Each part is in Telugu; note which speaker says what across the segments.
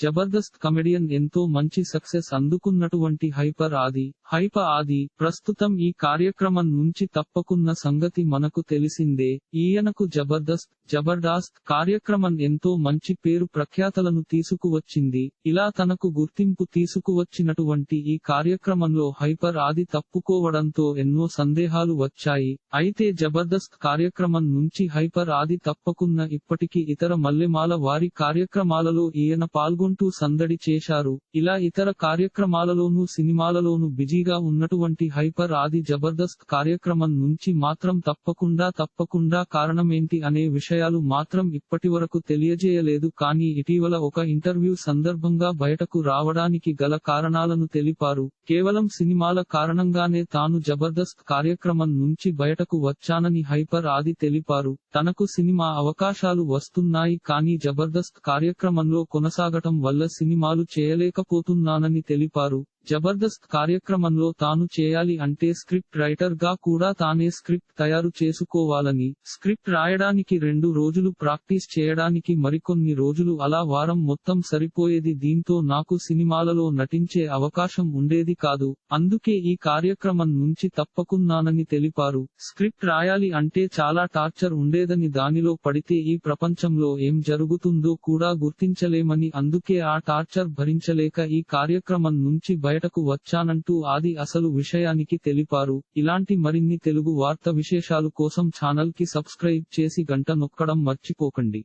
Speaker 1: జబర్దస్త్ కమెడియన్ ఎంతో మంచి సక్సెస్ అందుకున్నటువంటి హైపర్ ఆది. హైప ఆది ప్రస్తుతం ఈ కార్యక్రమం నుంచి తప్పకున్న సంగతి మనకు తెలిసిందే. ఈయనకు జబర్దస్త్ జబర్దాస్త్ కార్యక్రమం ఎంతో మంచి పేరు ప్రఖ్యాతలను తీసుకువచ్చింది. ఇలా తనకు గుర్తింపు తీసుకువచ్చినటువంటి ఈ కార్యక్రమంలో హైపర్ ఆది తప్పుకోవడంతో ఎన్నో సందేహాలు వచ్చాయి. అయితే జబర్దస్త్ కార్యక్రమం నుంచి హైపర్ ఆది తప్పకున్న ఇప్పటికీ ఇతర మల్లెమాల వారి కార్యక్రమాలలో ఈయన పాల్గొంటూ సందడి చేశారు. ఇలా ఇతర కార్యక్రమాలలోనూ సినిమాలలోనూ బిజీగా ఉన్నటువంటి హైపర్ ఆది జబర్దస్త్ కార్యక్రమం నుంచి మాత్రం తప్పకుండా తప్పకుండా కారణమేంటి అనే విషయాలు మాత్రం ఇప్పటివరకు తెలియజేయలేదు. కానీ ఇటీవల ఒక ఇంటర్వ్యూ సందర్భంగా బయటకు రావడానికి గల కారణాలను తెలిపారు. కేవలం సినిమాల కారణంగానే తాను జబర్దస్త్ కార్యక్రమం నుంచి బయటకు వచ్చానని హైపర్ ఆది తెలిపారు. తనకు సినిమా అవకాశాలు వస్తున్నాయి కానీ జబర్దస్త్ కార్యక్రమంలో కొనసాగటం వల్ల సినిమాలు చేయలేకపోతున్నానని తెలిపారు. జబర్దస్త్ కార్యక్రమంలో తాను చేయాలి అంటే స్క్రిప్ట్ రైటర్గా కూడా తానే స్క్రిప్ట్ తయారు చేసుకోవాలని స్క్రిప్ట్ రాయడానికి రెండు రోజులు ప్రాక్టీస్ చేయడానికి మరికొన్ని రోజులు అలా వారం మొత్తం సరిపోయేది దీంతో నాకు సినిమాలలో నటించే అవకాశం ఉండేది కాదు. అందుకే ఈ కార్యక్రమం నుంచి తప్పకున్నానని తెలిపారు. స్క్రిప్ట్ రాయాలి అంటే చాలా టార్చర్ ఉండేదని దానిలో పడితే ఈ ప్రపంచంలో ఏం జరుగుతుందో కూడా గుర్తించలేమని అందుకే ఆ టార్చర్ భరించలేక ఈ కార్యక్రమం నుంచి బయటకు వచ్చానంటూ ఆది అసలు విషయానికి తెలిపారు. ఇలాంటి మరిన్ని తెలుగు వార్త విశేషాలు కోసం ఛానల్కి సబ్స్క్రైబ్ చేసి గంట నొక్కడం మర్చిపోకండి.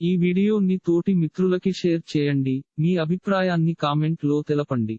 Speaker 1: ఈ వీడియోని తోటి మిత్రులకి షేర్ చేయండి. మీ అభిప్రాయాన్ని కామెంట్లో తెలపండి.